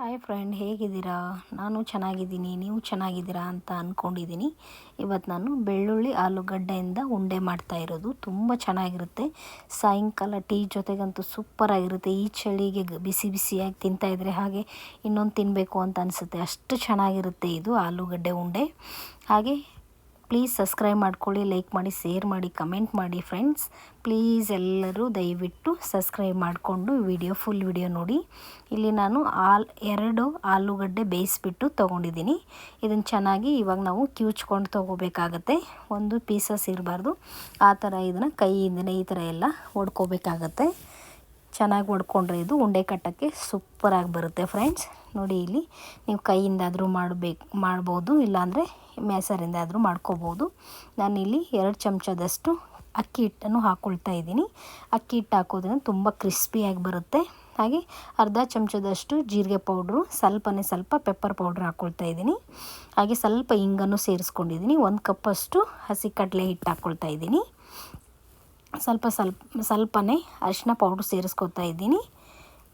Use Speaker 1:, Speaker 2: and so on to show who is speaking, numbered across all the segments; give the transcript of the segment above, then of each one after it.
Speaker 1: Hi friend ಹೇಗಿದ್ದೀರಾ? ನಾನು ಚೆನ್ನಾಗಿದ್ದೀನಿ, ನೀವು ಚೆನ್ನಾಗಿದ್ದೀರಾ ಅಂತ ಅಂದ್ಕೊಂಡಿದ್ದೀನಿ ಇವತ್ತು ನಾನು ಬೆಳ್ಳುಳ್ಳಿ ಆಲೂಗಡ್ಡೆಯಿಂದ ಉಂಡೆ ಮಾಡ್ತಾ ಇರೋದು. ತುಂಬ ಚೆನ್ನಾಗಿರುತ್ತೆ. ಸಾಯಂಕಾಲ ಟೀ ಜೊತೆಗಂತೂ ಸೂಪರಾಗಿರುತ್ತೆ. ಈ ಚಳಿಗೆ ಬಿಸಿ ಬಿಸಿಯಾಗಿ ತಿಂತಾಯಿದ್ರೆ ಹಾಗೆ ಇನ್ನೊಂದು ತಿನ್ನಬೇಕು ಅಂತ ಅನಿಸುತ್ತೆ. ಅಷ್ಟು ಚೆನ್ನಾಗಿರುತ್ತೆ ಇದು ಆಲೂಗಡ್ಡೆ ಉಂಡೆ. ಹಾಗೆ ಪ್ಲೀಸ್ ಸಬ್ಸ್ಕ್ರೈಬ್ ಮಾಡ್ಕೊಳ್ಳಿ ಲೈಕ್ ಮಾಡಿ ಶೇರ್ ಮಾಡಿ ಕಮೆಂಟ್ ಮಾಡಿ ಫ್ರೆಂಡ್ಸ್ ಪ್ಲೀಸ್ ಎಲ್ಲರೂ ದಯವಿಟ್ಟು ಸಬ್ಸ್ಕ್ರೈಬ್ ಮಾಡಿಕೊಂಡು ವಿಡಿಯೋ ಫುಲ್ ವಿಡಿಯೋ ನೋಡಿ. ಇಲ್ಲಿ ನಾನು ಆಲ್ ಎರಡು ಆಲೂಗಡ್ಡೆ ಬೇಯಿಸ್ಬಿಟ್ಟು ತೊಗೊಂಡಿದ್ದೀನಿ. ಇದನ್ನು ಚೆನ್ನಾಗಿ ಇವಾಗ ನಾವು ಕಿವುಚ್ಕೊಂಡು ತೊಗೋಬೇಕಾಗತ್ತೆ. ಒಂದು ಪೀಸಸ್ ಇರಬಾರ್ದು. ಆ ಥರ ಇದನ್ನು ಕೈಯಿಂದನೇ ಈ ಥರ ಎಲ್ಲ ಹೊಡ್ಕೋಬೇಕಾಗತ್ತೆ ಚೆನ್ನಾಗಿ ಒಡ್ಕೊಂಡ್ರೆ ಇದು ಉಂಡೆ ಕಟ್ಟೋಕ್ಕೆ ಸೂಪರಾಗಿ ಬರುತ್ತೆ ಫ್ರೆಂಡ್ಸ್ ನೋಡಿ ಇಲ್ಲಿ ನೀವು ಕೈಯಿಂದಾದರೂ ಮಾಡಬೇಕು, ಮಾಡ್ಬೋದು, ಇಲ್ಲಾಂದರೆ ಮ್ಯಾಸರಿಂದಾದರೂ ಮಾಡ್ಕೋಬೋದು. ನಾನಿಲ್ಲಿ ಎರಡು ಚಮಚದಷ್ಟು ಅಕ್ಕಿ ಹಿಟ್ಟನ್ನು ಹಾಕ್ಕೊಳ್ತಾ ಇದ್ದೀನಿ. ಅಕ್ಕಿ ಹಿಟ್ಟು ಹಾಕೋದ್ರಿಂದ ತುಂಬ ಕ್ರಿಸ್ಪಿಯಾಗಿ ಬರುತ್ತೆ. ಹಾಗೆ ಅರ್ಧ ಚಮಚದಷ್ಟು ಜೀರಿಗೆ ಪೌಡ್ರು, ಸ್ವಲ್ಪನೇ ಸ್ವಲ್ಪ ಪೆಪ್ಪರ್ ಪೌಡ್ರ್ ಹಾಕ್ಕೊಳ್ತಾ ಇದ್ದೀನಿ. ಹಾಗೆ ಸ್ವಲ್ಪ ಹಿಂಗನ್ನು ಸೇರಿಸ್ಕೊಂಡಿದ್ದೀನಿ. ಒಂದು ಕಪ್ಪಷ್ಟು ಹಸಿ ಕಡಲೆ ಹಿಟ್ಟು ಹಾಕ್ಕೊಳ್ತಾ ಇದ್ದೀನಿ. ಸ್ವಲ್ಪ ಸ್ವಲ್ಪ, ಸ್ವಲ್ಪನೇ ಅರಿಶಿನ ಪೌಡ್ರ್ ಸೇರಿಸ್ಕೊತಾ ಇದ್ದೀನಿ.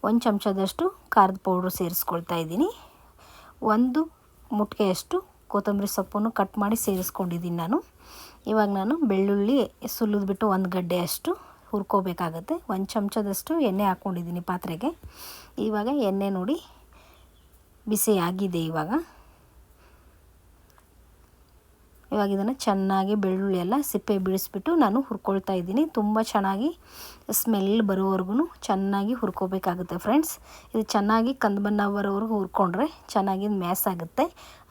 Speaker 1: ಒಂದು ಚಮಚದಷ್ಟು ಖಾರದ ಪೌಡ್ರ್ ಸೇರಿಸ್ಕೊಳ್ತಾ ಇದ್ದೀನಿ. ಒಂದು ಮುಟ್ಕೆಯಷ್ಟು ಕೊತ್ತಂಬರಿ ಸೊಪ್ಪನ್ನು ಕಟ್ ಮಾಡಿ ಸೇರಿಸ್ಕೊಂಡಿದ್ದೀನಿ ನಾನು. ಇವಾಗ ನಾನು ಬೆಳ್ಳುಳ್ಳಿ ಸುಲಿದ್ಬಿಟ್ಟು ಒಂದು ಗಡ್ಡೆಯಷ್ಟು ಹುರ್ಕೋಬೇಕಾಗತ್ತೆ. ಒಂದು ಚಮಚದಷ್ಟು ಎಣ್ಣೆ ಹಾಕ್ಕೊಂಡಿದ್ದೀನಿ ಪಾತ್ರೆಗೆ. ಇವಾಗ ಎಣ್ಣೆ ನೋಡಿ ಬಿಸಿ ಆಗಿದೆ ಇವಾಗ. ಇವಾಗ ಇದನ್ನು ಚೆನ್ನಾಗಿ ಬೆಳ್ಳುಳ್ಳಿ ಎಲ್ಲ ಸಿಪ್ಪೆ ಬಿಡಿಸ್ಬಿಟ್ಟು ನಾನು ಹುರ್ಕೊಳ್ತಾ ಇದ್ದೀನಿ. ತುಂಬ ಚೆನ್ನಾಗಿ ಸ್ಮೆಲ್ ಬರೋವರೆಗೂ ಚೆನ್ನಾಗಿ ಹುರ್ಕೋಬೇಕಾಗುತ್ತೆ ಫ್ರೆಂಡ್ಸ್ ಇದು ಚೆನ್ನಾಗಿ ಕಂದು ಬಣ್ಣ ಬರೋವರೆಗೂ ಹುರ್ಕೊಂಡ್ರೆ ಚೆನ್ನಾಗಿ ಮ್ಯಾಸ್ ಆಗುತ್ತೆ.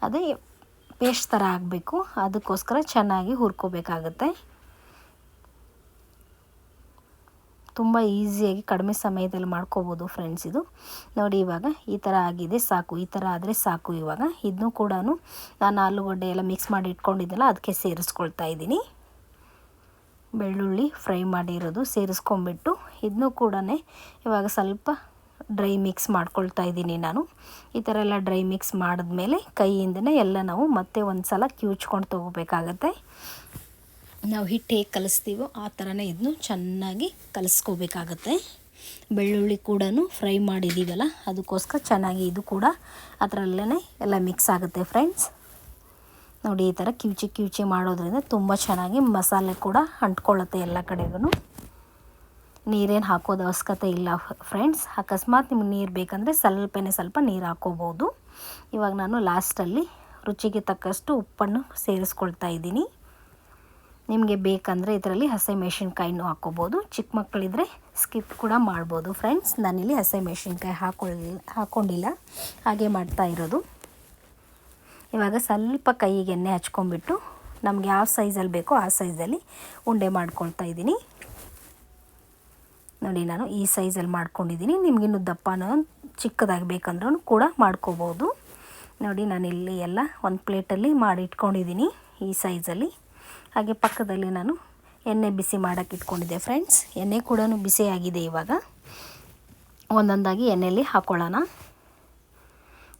Speaker 1: ಅದೇ ಪೇಸ್ಟ್ ಥರ ಆಗಬೇಕು. ಅದಕ್ಕೋಸ್ಕರ ಚೆನ್ನಾಗಿ ಹುರ್ಕೋಬೇಕಾಗತ್ತೆ. ತುಂಬ ಈಸಿಯಾಗಿ ಕಡಿಮೆ ಸಮಯದಲ್ಲಿ ಮಾಡ್ಕೋಬೋದು ಫ್ರೆಂಡ್ಸ್ ಇದು. ನೋಡಿ ಇವಾಗ ಈ ಥರ ಆಗಿದೆ, ಸಾಕು. ಈ ಥರ ಆದರೆ ಸಾಕು ಇವಾಗ. ಇದನ್ನು ಕೂಡ ನಾನು ಆಲೂಗಡ್ಡೆ ಎಲ್ಲ ಮಿಕ್ಸ್ ಮಾಡಿ ಇಟ್ಕೊಂಡಿದ್ದೆಲ್ಲ ಅದಕ್ಕೆ ಸೇರಿಸ್ಕೊಳ್ತಾ ಇದ್ದೀನಿ. ಬೆಳ್ಳುಳ್ಳಿ ಫ್ರೈ ಮಾಡಿರೋದು ಸೇರಿಸ್ಕೊಂಬಿಟ್ಟು ಇದನ್ನು ಕೂಡ ಇವಾಗ ಸ್ವಲ್ಪ ಡ್ರೈ ಮಿಕ್ಸ್ ಮಾಡ್ಕೊಳ್ತಾ ಇದ್ದೀನಿ ನಾನು. ಈ ಥರ ಎಲ್ಲ ಡ್ರೈ ಮಿಕ್ಸ್ ಮಾಡಿದ್ಮೇಲೆ ಕೈಯಿಂದನೇ ಎಲ್ಲ ನಾವು ಮತ್ತೆ ಒಂದು ಸಲ ಕಿವುಚ್ಕೊಂಡು ತೊಗೋಬೇಕಾಗತ್ತೆ. ನಾವು ಹಿಟ್ಟು ಹೇಗೆ ಕಲಿಸ್ತೀವೋ ಆ ಥರನೇ ಇದನ್ನು ಚೆನ್ನಾಗಿ ಕಲಿಸ್ಕೋಬೇಕಾಗತ್ತೆ. ಬೆಳ್ಳುಳ್ಳಿ ಕೂಡ ಫ್ರೈ ಮಾಡಿದ್ದೀವಲ್ಲ, ಅದಕ್ಕೋಸ್ಕರ ಚೆನ್ನಾಗಿ ಇದು ಕೂಡ ಅದರಲ್ಲೇ ಎಲ್ಲ ಮಿಕ್ಸ್ ಆಗುತ್ತೆ ಫ್ರೆಂಡ್ಸ್ ನೋಡಿ, ಈ ಥರ ಕಿವುಚಿ ಕಿವುಚಿ ಮಾಡೋದ್ರಿಂದ ತುಂಬ ಚೆನ್ನಾಗಿ ಮಸಾಲೆ ಕೂಡ ಅಂಟ್ಕೊಳ್ಳುತ್ತೆ ಎಲ್ಲ ಕಡೆಗೂ ನೀರೇನು ಹಾಕೋದು ಅವಶ್ಯಕತೆ ಇಲ್ಲ ಫ್ರೆಂಡ್ಸ್ ಅಕಸ್ಮಾತ್ ನಿಮ್ಗೆ ನೀರು ಬೇಕಂದರೆ ಸ್ವಲ್ಪನೇ ಸ್ವಲ್ಪ ನೀರು ಹಾಕೋಬೋದು. ಇವಾಗ ನಾನು ಲಾಸ್ಟಲ್ಲಿ ರುಚಿಗೆ ತಕ್ಕಷ್ಟು ಉಪ್ಪನ್ನು ಸೇರಿಸ್ಕೊಳ್ತಾ ಇದ್ದೀನಿ. ನಿಮಗೆ ಬೇಕಂದರೆ ಇದರಲ್ಲಿ ಹಸಿಮೆಣ್ಸಿನ್ಕಾಯಿನೂ ಹಾಕ್ಕೋಬೋದು ಚಿಕ್ಕ ಮಕ್ಕಳಿದ್ರೆ ಸ್ಕಿಪ್ ಕೂಡ ಮಾಡ್ಬೋದು ಫ್ರೆಂಡ್ಸ್ ನಾನಿಲ್ಲಿ ಹಸಿಮೆಣ್ಸಿನ್ಕಾಯಿ ಹಾಕೊಳ್ಳಿ ಹಾಕ್ಕೊಂಡಿಲ್ಲ ಹಾಗೆ ಮಾಡ್ತಾ ಇರೋದು. ಇವಾಗ ಸ್ವಲ್ಪ ಕೈಗೆ ಎಣ್ಣೆ ಹಚ್ಕೊಂಡ್ಬಿಟ್ಟು ನಮ್ಗೆ ಯಾವ ಸೈಜಲ್ಲಿ ಬೇಕೋ ಆ ಸೈಜಲ್ಲಿ ಉಂಡೆ ಮಾಡ್ಕೊಳ್ತಾ ಇದ್ದೀನಿ. ನೋಡಿ ನಾನು ಈ ಸೈಜಲ್ಲಿ ಮಾಡ್ಕೊಂಡಿದ್ದೀನಿ. ನಿಮಗಿನ್ನೂ ದಪ್ಪನೋ ಚಿಕ್ಕದಾಗಿ ಬೇಕಂದ್ರೂ ಕೂಡ ಮಾಡ್ಕೋಬೋದು. ನೋಡಿ ನಾನು ಇಲ್ಲಿ ಎಲ್ಲ ಒಂದು ಪ್ಲೇಟಲ್ಲಿ ಮಾಡಿ ಇಟ್ಕೊಂಡಿದ್ದೀನಿ ಈ ಸೈಜಲ್ಲಿ ಹಾಗೆ ಪಕ್ಕದಲ್ಲಿ ನಾನು ಎಣ್ಣೆ ಬಿಸಿ ಮಾಡೋಕ್ಕೆ ಇಟ್ಕೊಂಡಿದ್ದೆ ಫ್ರೆಂಡ್ಸ್ ಎಣ್ಣೆ ಕೂಡ ಬಿಸಿಯಾಗಿದೆ ಇವಾಗ. ಒಂದೊಂದಾಗಿ ಎಣ್ಣೆಯಲ್ಲಿ ಹಾಕ್ಕೊಳ್ಳೋಣ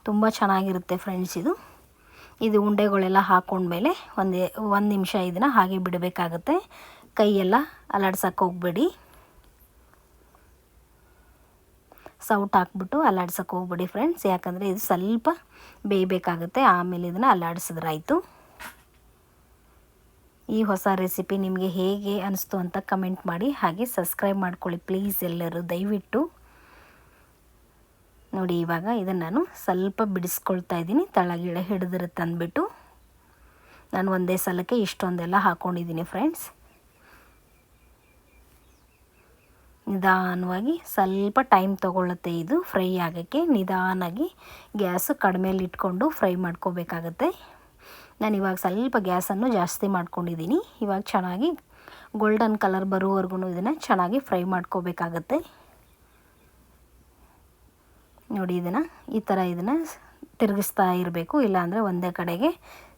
Speaker 1: ತುಂಬ ಚೆನ್ನಾಗಿರುತ್ತೆ ಫ್ರೆಂಡ್ಸ್ ಇದು. ಇದು ಉಂಡೆಗಳೆಲ್ಲ ಹಾಕ್ಕೊಂಡ್ಮೇಲೆ ಒಂದು ಒಂದು ನಿಮಿಷ ಇದನ್ನು ಹಾಗೆ ಬಿಡಬೇಕಾಗತ್ತೆ. ಕೈಯೆಲ್ಲ ಅಲಾಡ್ಸಕ್ಕೆ ಹೋಗ್ಬೇಡಿ. ಸೌಟ್ ಹಾಕ್ಬಿಟ್ಟು ಅಲ್ಲಾಡ್ಸೋಕೆ ಹೋಗ್ಬೇಡಿ ಫ್ರೆಂಡ್ಸ್ ಯಾಕಂದರೆ ಇದು ಸ್ವಲ್ಪ ಬೇಯಬೇಕಾಗುತ್ತೆ. ಆಮೇಲೆ ಇದನ್ನು ಅಲ್ಲಾಡಿಸಿದ್ರಾಯ್ತು ಈ ಹೊಸ ರೆಸಿಪಿ ನಿಮಗೆ ಹೇಗೆ ಅನಿಸ್ತು ಅಂತ ಕಮೆಂಟ್ ಮಾಡಿ, ಹಾಗೆ ಸಬ್ಸ್ಕ್ರೈಬ್ ಮಾಡ್ಕೊಳ್ಳಿ ಪ್ಲೀಸ್ ಎಲ್ಲರೂ. ದಯವಿಟ್ಟು ನೋಡಿ, ಇವಾಗ ಇದನ್ನು ನಾನು ಸ್ವಲ್ಪ ಬಿಡಿಸ್ಕೊಳ್ತಾ ಇದ್ದೀನಿ. ತಳಗಿಳ ಹಿಡಿದಿರುತ್ತೆ ಅಂದ್ಬಿಟ್ಟು ನಾನು ಒಂದೇ ಸಲಕ್ಕೆ ಇಷ್ಟೊಂದೆಲ್ಲ ಹಾಕ್ಕೊಂಡಿದ್ದೀನಿ ಫ್ರೆಂಡ್ಸ್. ನಿಧಾನವಾಗಿ ಸ್ವಲ್ಪ ಟೈಮ್ ತೊಗೊಳ್ಳುತ್ತೆ ಇದು. ಫ್ರೈ ಆಗೋಕ್ಕೆ ನಿಧಾನಾಗಿ ಗ್ಯಾಸು ಕಡಿಮೆಯಲ್ಲಿ ಇಟ್ಕೊಂಡು ಫ್ರೈ ಮಾಡ್ಕೋಬೇಕಾಗತ್ತೆ. ನಾನು ಇವಾಗ ಸ್ವಲ್ಪ ಗ್ಯಾಸನ್ನು ಜಾಸ್ತಿ ಮಾಡ್ಕೊಂಡಿದ್ದೀನಿ. ಇವಾಗ ಚೆನ್ನಾಗಿ ಗೋಲ್ಡನ್ ಕಲರ್ ಬರೋವರೆಗೂ ಇದನ್ನು ಚೆನ್ನಾಗಿ ಫ್ರೈ ಮಾಡ್ಕೋಬೇಕಾಗತ್ತೆ. ನೋಡಿ ಇದನ್ನು ಈ ಥರ ಇದನ್ನು ತಿರುಗಿಸ್ತಾ ಇರಬೇಕು. ಇಲ್ಲಾಂದರೆ ಒಂದೇ ಕಡೆಗೆ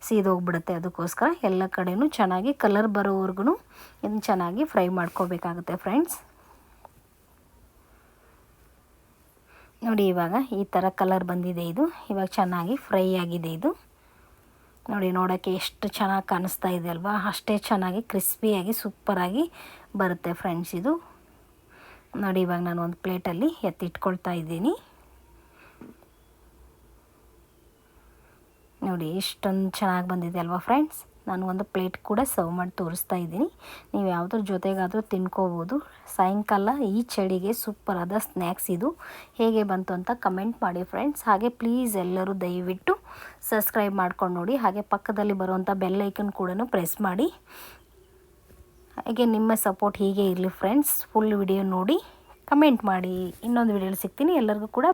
Speaker 1: ಸೀದೋಗ್ಬಿಡುತ್ತೆ. ಅದಕ್ಕೋಸ್ಕರ ಎಲ್ಲ ಕಡೆಯೂ ಚೆನ್ನಾಗಿ ಕಲರ್ ಬರೋವರೆಗೂ ಇದನ್ನು ಚೆನ್ನಾಗಿ ಫ್ರೈ ಮಾಡ್ಕೋಬೇಕಾಗುತ್ತೆ ಫ್ರೆಂಡ್ಸ್ ನೋಡಿ ಇವಾಗ ಈ ಥರ ಕಲರ್ ಬಂದಿದೆ ಇದು. ಇವಾಗ ಚೆನ್ನಾಗಿ ಫ್ರೈ ಆಗಿದೆ ಇದು. ನೋಡಿ ನೋಡೋಕ್ಕೆ ಎಷ್ಟು ಚೆನ್ನಾಗಿ ಕಾಣಿಸ್ತಾ ಇದೆ ಅಲ್ವಾ? ಅಷ್ಟೇ ಚೆನ್ನಾಗಿ ಕ್ರಿಸ್ಪಿಯಾಗಿ ಸೂಪರಾಗಿ ಬರುತ್ತೆ ಫ್ರೆಂಡ್ಸ್ ಇದು. ನೋಡಿ ಇವಾಗ ನಾನು ಒಂದು ಪ್ಲೇಟಲ್ಲಿ ಎತ್ತಿಟ್ಕೊಳ್ತಾ ಇದ್ದೀನಿ. ನೋಡಿ ಇಷ್ಟೊಂದು ಚೆನ್ನಾಗಿ ಬಂದಿದೆ ಅಲ್ವಾ ಫ್ರೆಂಡ್ಸ್ ನಾನು ಒಂದು ಪ್ಲೇಟ್ ಕೂಡ ಸರ್ವ್ ಮಾಡಿ ತೋರಿಸ್ತಾ ಇದ್ದೀನಿ. ನೀವು ಯಾವುದ್ರ ಜೊತೆಗಾದರೂ ತಿನ್ಕೋಬೋದು. ಸಾಯಂಕಾಲ ಈ ಚಳಿಗೆ ಸೂಪರ್ ಆದ ಸ್ನ್ಯಾಕ್ಸ್ ಇದು. ಹೇಗೆ ಬಂತು ಅಂತ ಕಮೆಂಟ್ ಮಾಡಿ ಫ್ರೆಂಡ್ಸ್. ಹಾಗೆ ಪ್ಲೀಸ್ ಎಲ್ಲರೂ ದಯವಿಟ್ಟು ಸಬ್ಸ್ಕ್ರೈಬ್ ಮಾಡ್ಕೊಂಡು ನೋಡಿ. ಹಾಗೆ ಪಕ್ಕದಲ್ಲಿ ಬರುವಂಥ ಬೆಲ್ ಐಕನ್ ಕೂಡ ಪ್ರೆಸ್ ಮಾಡಿ. ಹಾಗೆ ನಿಮ್ಮ ಸಪೋರ್ಟ್ ಹೀಗೆ ಇರಲಿ ಫ್ರೆಂಡ್ಸ್. ಫುಲ್ ವಿಡಿಯೋ ನೋಡಿ ಕಮೆಂಟ್ ಮಾಡಿ. ಇನ್ನೊಂದು ವಿಡಿಯೋಲಿ ಸಿಗ್ತೀನಿ. ಎಲ್ಲರಿಗೂ ಕೂಡ